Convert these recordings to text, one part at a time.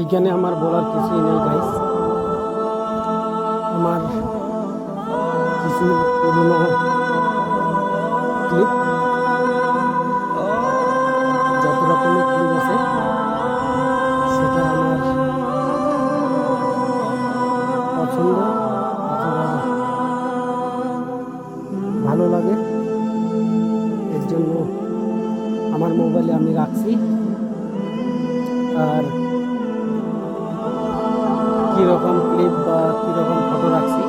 এইখানে আমার বলার কিছুই নেই গাইস আমার কিছু পুরনো ক্লিপ যত রকমের ক্লিপ আছে, সেটা আমার পছন্দ অথবা ভালো লাগে। এর জন্য আমার মোবাইলে আমি রাখছি। আর কীরকম ক্লিপ বা কীরকম ফটো রাখছি।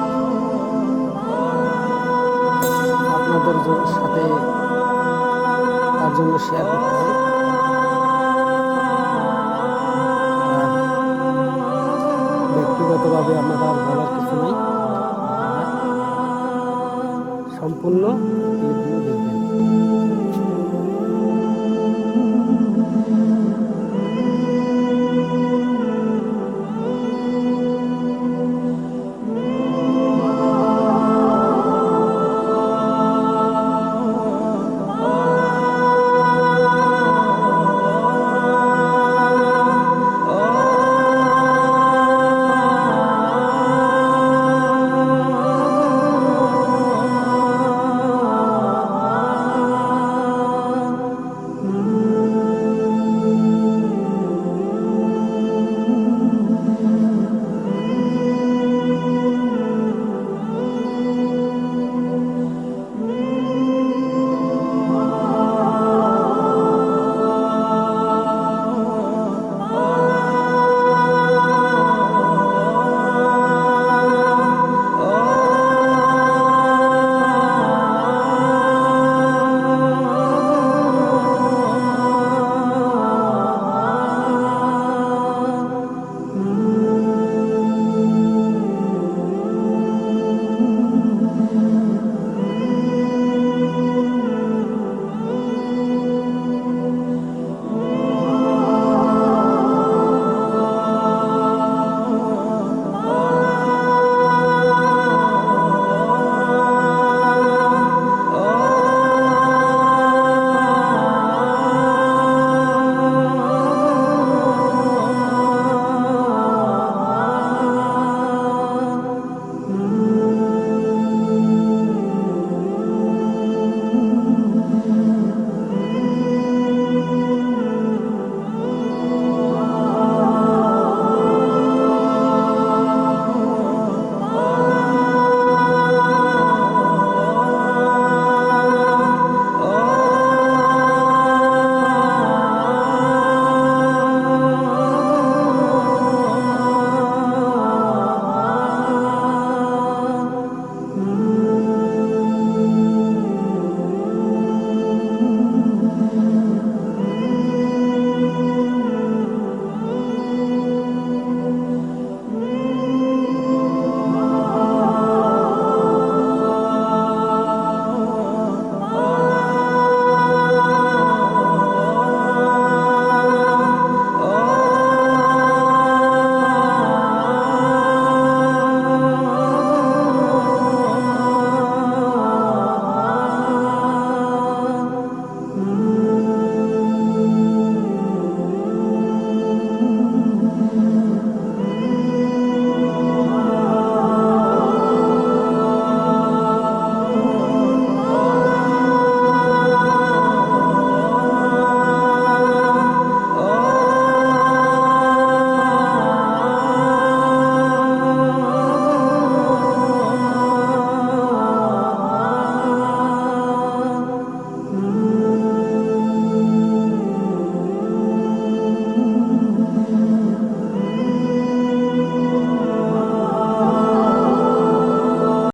আপনাদের সাথে তার জন্য শেয়ার করতে আর ব্যক্তিগতভাবে আমার আর বলার কিছু নেই। সম্পূর্ণ দেখবেন